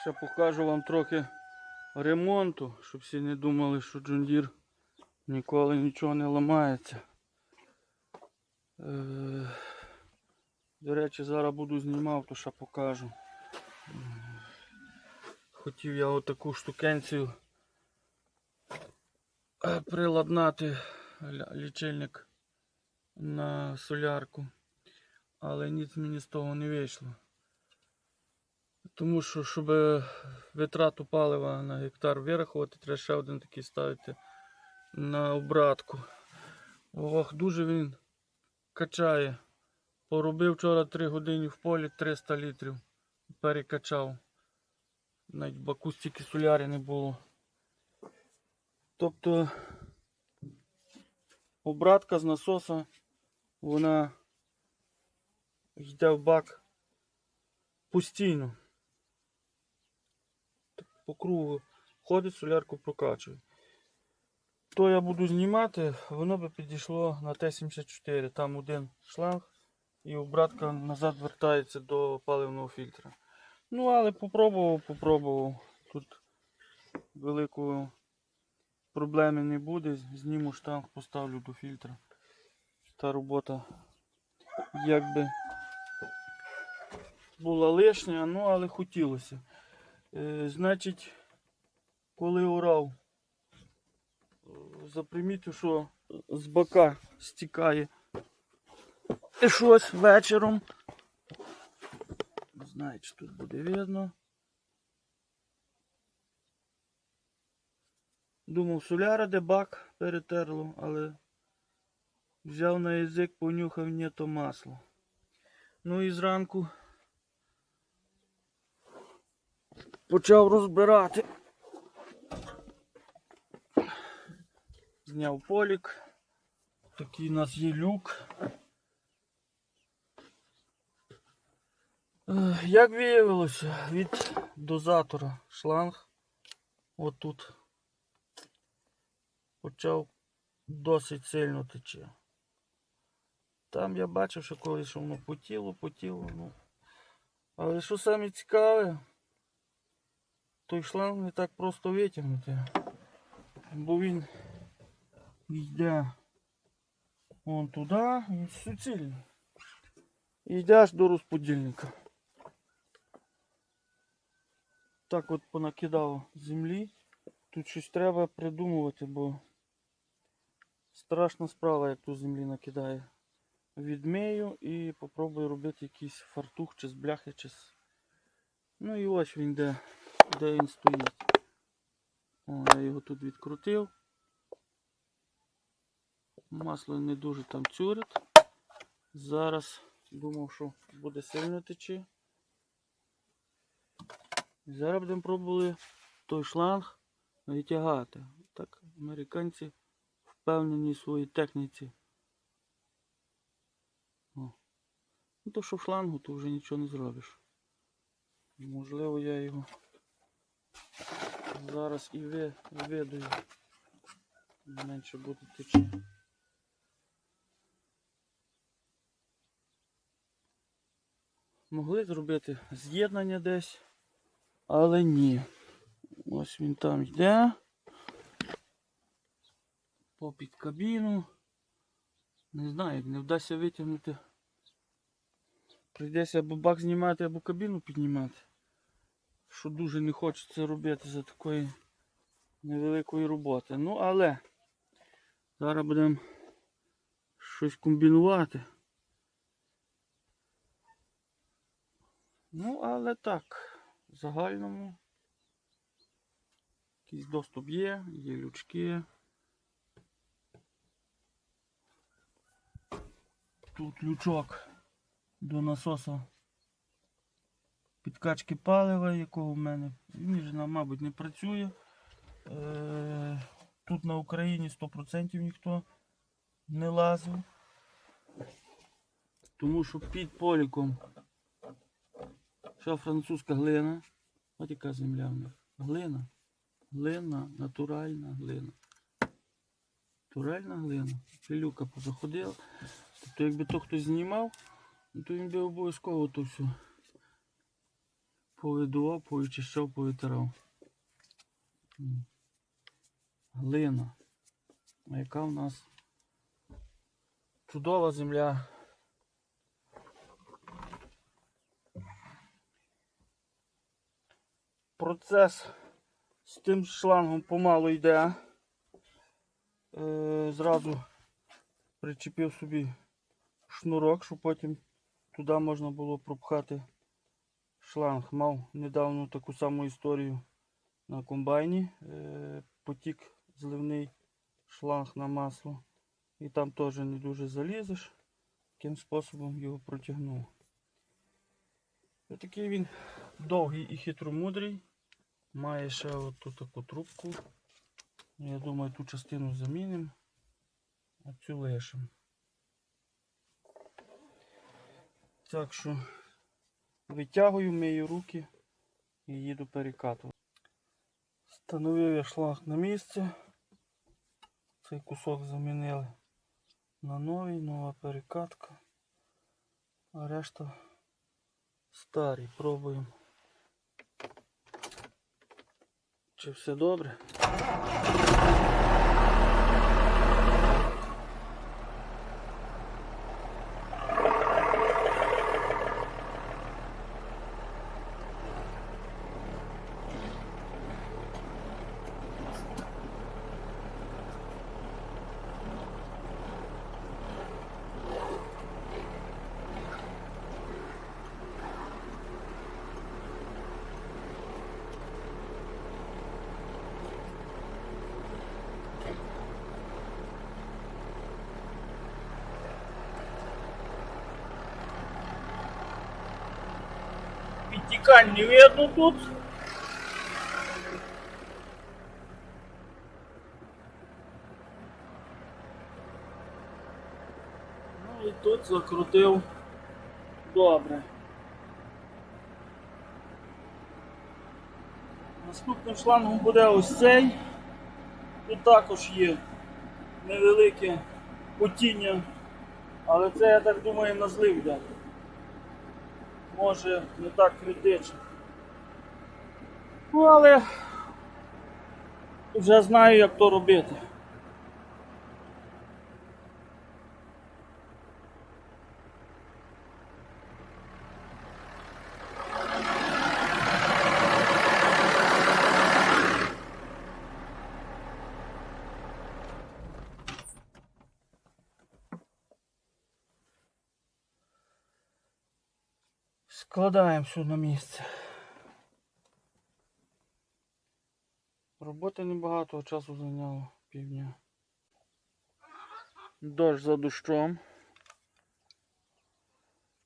Ще покажу вам трохи ремонту, щоб всі не думали, що джундір ніколи нічого не ламається. Е, До речі, зараз буду знімав, то ще покажу. Хотів я отаку штукенцію е, приладнати лічильник на солярку, але ніц мені з того не вийшло. Тому що, щоб витрату палива на гектар вирахувати, треба ще один такий ставити на обратку. Ох, дуже він качає. Поробив вчора 3 години в полі 300 літрів. Перекачав. Навіть в баку стільки солярі не було. Тобто обратка з насоса, вона йде в бак постійно. По кругу ходить, солярку прокачує. То я буду знімати, воно би підійшло на Т-74. Там один шланг і обратка назад вертається до паливного фільтра. Ну, але попробував, попробував. Тут великої проблеми не буде. Зніму штанг, поставлю до фільтра. Та робота якби була лишня, ну але хотілося. Е, значить, коли орав, е, запримітив, що з бока стікає і щось вечором. Не знаю, чи тут буде видно. Думав, соляра де бак перетерло, але взяв на язик, понюхав, ні, то масло. Ну і зранку почав розбирати. Зняв полік. Такий у нас є люк. Як виявилося, від дозатора шланг отут почав досить сильно тече. Там я бачив, що колись що воно потіло, потіло, ну. Але що саме цікаве, той шланг не так просто витягнути. Бо він йде вон туди і суцільний. І йде до розподільника. Так от понакидав землі. Тут щось треба придумувати, бо страшна справа, як тут землі накидає. Відмию і попробую робити якийсь фартух чи з бляхи, чи з. Ну і ось він де, де він стоїть. О, я його тут відкрутив. Масло не дуже там цюрить. Зараз думав, що буде сильно течі. Зараз будемо пробувати той шланг витягати. Так, американці впевнені в своїй техніці. О. Ну то що в шлангу, то вже нічого не зробиш. Можливо, я його зараз і ви, видаю. Менше буде течі. Могли зробити з'єднання десь, але ні. Ось він там йде. Попід кабіну. Не знаю, не вдасться витягнути. Прийдеться або бак знімати, або кабіну піднімати. Що дуже не хочеться робити за такої невеликої роботи. Ну, але зараз будемо щось комбінувати. Ну, але так, в загальному якийсь доступ є, є лючки. Тут лючок до насоса підкачки палива, якого в мене вже, мабуть, не працює. Е, Тут на Україні 100% ніхто не лазив. Тому що під поліком Що французька глина. Ось яка земля в них. Глина. Глина, натуральна глина. Натуральна глина. Пилюка позаходила. Тобто якби то хтось знімав, то він би обов'язково то все повидував, повичищав, повитирав. Глина. А яка в нас чудова земля. Процес з тим шлангом помалу йде. Е, зразу причепив собі шнурок, щоб потім туди можна було пропхати шланг. Мав недавно таку саму історію на комбайні. Е, потік зливний шланг на масло. І там теж не дуже залізеш. Таким способом його протягнув. Такий він довгий і хитромудрий. Має ще оту таку трубку. Я думаю, ту частину замінимо, а цю лишимо. Так що витягую, мию руки і їду перекатувати. Встановив я шланг на місце. Цей кусок замінили на новий, нова перекатка. А решта старі. Пробуємо. Чи все добре? Підтікань не видно тут. Ну і тут закрутив добре. Наступним шлангом буде ось цей. Тут також є невелике потіння, але це, я так думаю, на злив йде може не так критично. Ну, але вже знаю, як то робити. Складаємо все на місце. Роботи небагато, часу зайняло півдня. Дощ за дощом.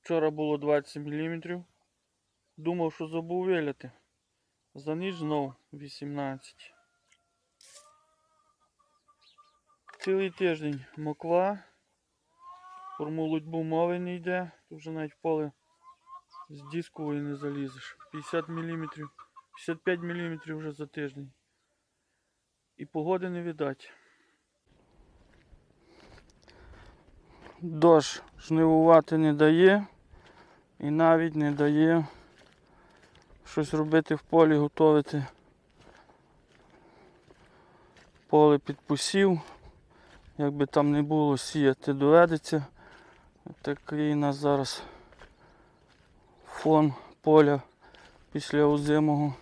Вчора було 20 мм. Думав, що забув виляти. За ніч знов 18. Цілий тиждень моква. Формулотьбу мови не йде. Тут вже навіть поле з дискової не залізеш. 50 мм, 55 мм вже за тиждень. І погоди не видать. Дощ жнивувати не дає і навіть не дає щось робити в полі, готувати поле під посів. Як би там не було, сіяти доведеться. Такий у нас зараз фон поля після озимого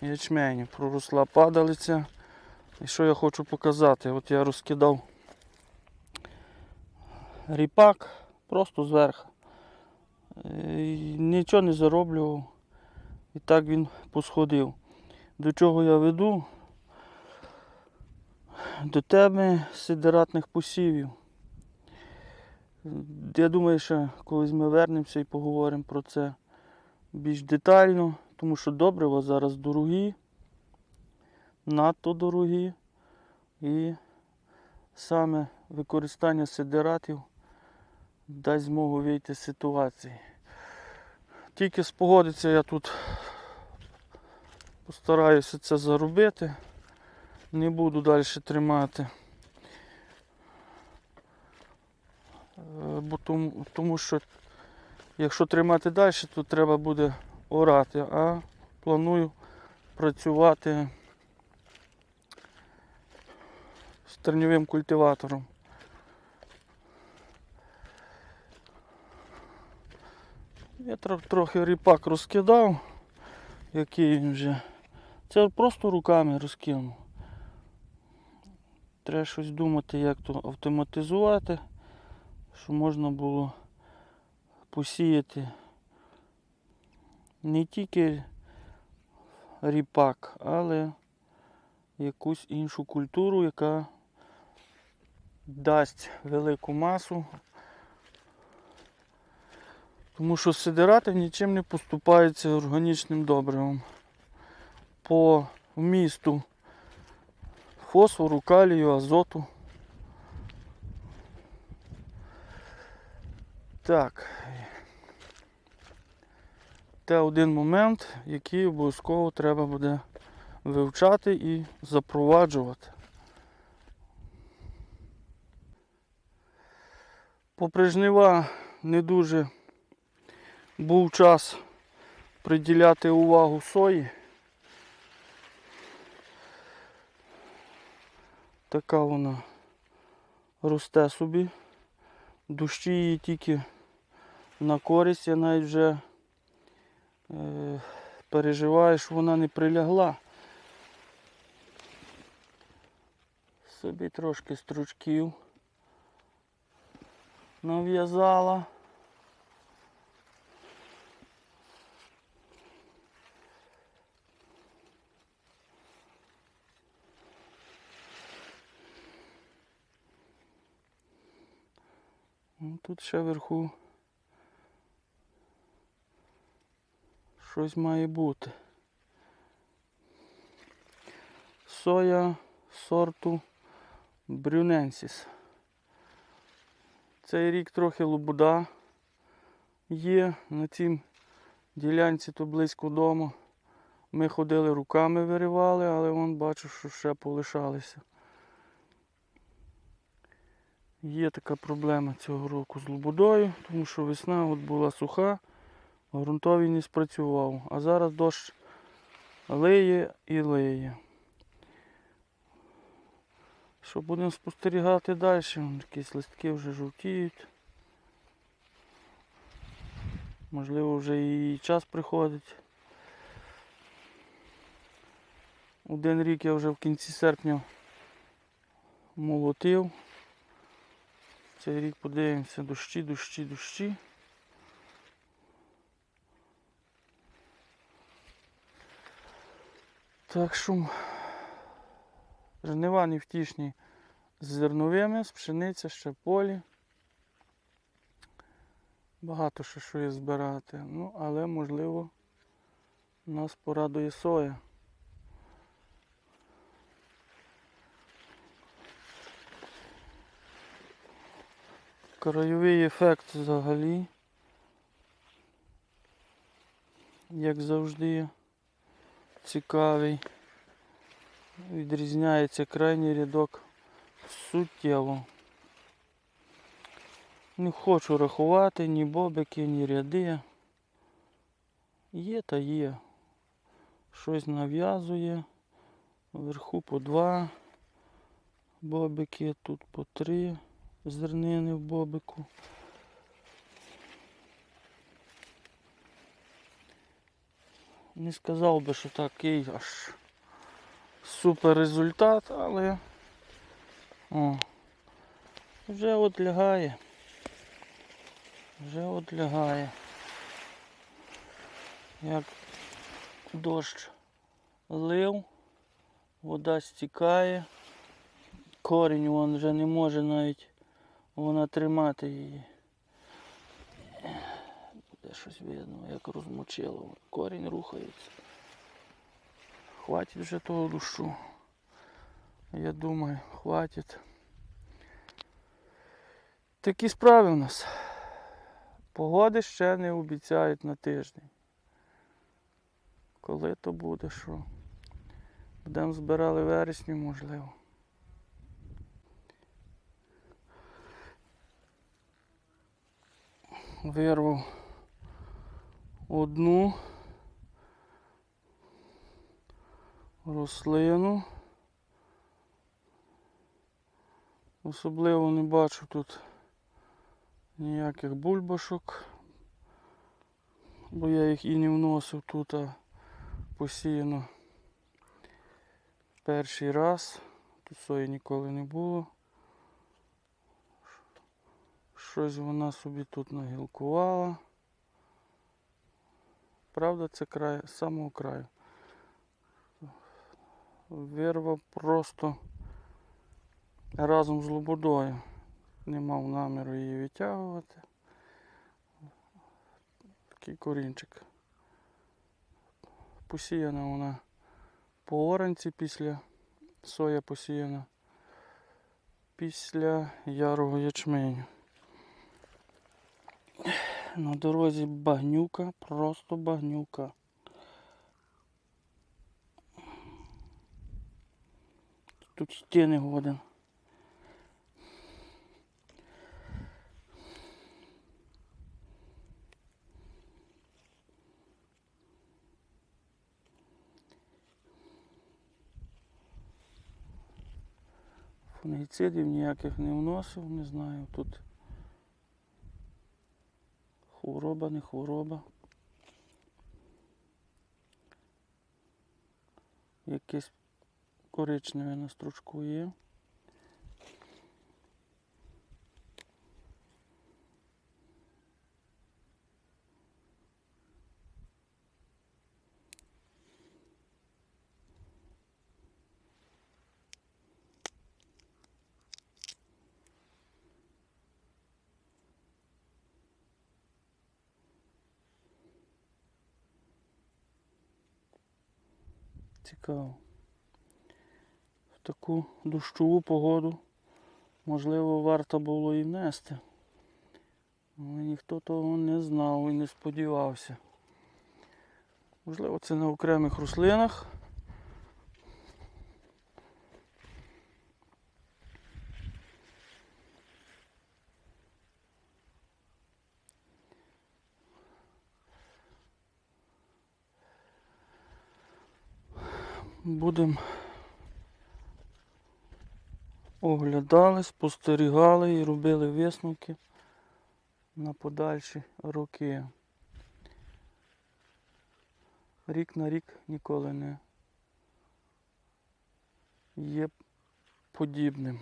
ячменю. Проросла падалиця. І що я хочу показати? От я розкидав ріпак просто зверху. І нічого не зароблював. І так він посходив. До чого я веду? До теми сидератних посівів. Я думаю, що колись ми вернемося і поговоримо про це більш детально, тому що добрива зараз дорогі, надто дорогі. І саме використання сидератів дасть змогу вийти з ситуації. Тільки спогодиться я тут постараюся це заробити, не буду далі тримати. Е, Бо тому, тому що якщо тримати далі, то треба буде орати, а планую працювати з терньовим культиватором. Я трохи ріпак розкидав, який вже. Це просто руками розкинув. Треба щось думати, як то автоматизувати, щоб можна було посіяти не тільки ріпак, але якусь іншу культуру, яка дасть велику масу. Тому що сидирати нічим не поступаються органічним добривом. По вмісту фосфору, калію, азоту. Так. Це один момент, який обов'язково треба буде вивчати і запроваджувати. Попри жнива не дуже був час приділяти увагу сої. Така вона росте собі. Дощі її тільки на користь, я навіть вже е, переживаю, що вона не прилягла. Собі трошки стручків нав'язала. Ну, Тут ще вверху щось має бути. Соя сорту Брюненсіс. Цей рік трохи лобуда є на цім ділянці то близько дому. Ми ходили руками виривали, але вон бачу, що ще полишалися. Є така проблема цього року з лобудою, тому що весна от була суха, ґрунтовий не спрацював. А зараз дощ лиє і лиє. Що будемо спостерігати далі? Якісь листки вже жовтіють. Можливо, вже і час приходить. Один рік я вже в кінці серпня молотив. Цей рік подивимося, дощі, дощі, дощі. Так що жнива невтішні з зерновими, з пшениця ще полі. Багато ще що є збирати. Ну, але можливо нас порадує соя. Краєвий ефект взагалі, як завжди, цікавий. Відрізняється крайній рядок суттєво. Не хочу рахувати ні бобики, ні ряди. Є та є. Щось нав'язує. Вверху по два бобики, тут по три зернини в бобику. Не сказав би, що такий аж супер результат, але о, вже от лягає. Вже от лягає. Як дощ лив, вода стікає, корінь вон вже не може навіть вона тримати її. Щось видно, як розмочило. Корінь рухається. Хватить вже того душу. Я думаю, хватить. Такі справи у нас. Погоди ще не обіцяють на тиждень. Коли то буде, що? Будемо збирали в вересні, можливо. Вирвав одну рослину. Особливо не бачу тут ніяких бульбашок, бо я їх і не вносив тут а посіяно перший раз. Тут сої ніколи не було. Щось вона собі тут нагілкувала. Правда, це край з самого краю. Вирва просто разом з лободою. Не мав наміру її витягувати. Такий корінчик. Посіяна вона по оранці після соя посіяна після ярого ячменю. На дорозі багнюка, просто багнюка. Тут йти не годен. Фунгіцидів ніяких не вносив, не знаю тут. Хвороба, не хвороба. Якесь коричневе на стручку є. Цікаво. В таку дощову погоду, можливо, варто було і внести. Але ніхто того не знав і не сподівався. Можливо, це на окремих рослинах. Будемо оглядали, спостерігали і робили висновки на подальші роки. Рік на рік ніколи не є подібним.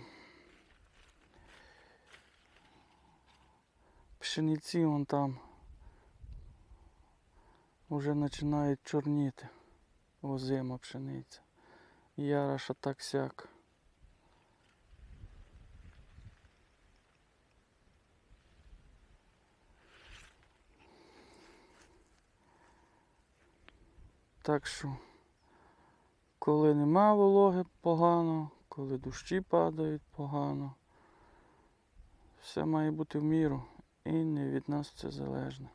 Пшениці вон там вже починають чорніти озима пшениця. Яраша так сяк. Так що, коли нема вологи погано, коли дощі падають погано, все має бути в міру і не від нас це залежне.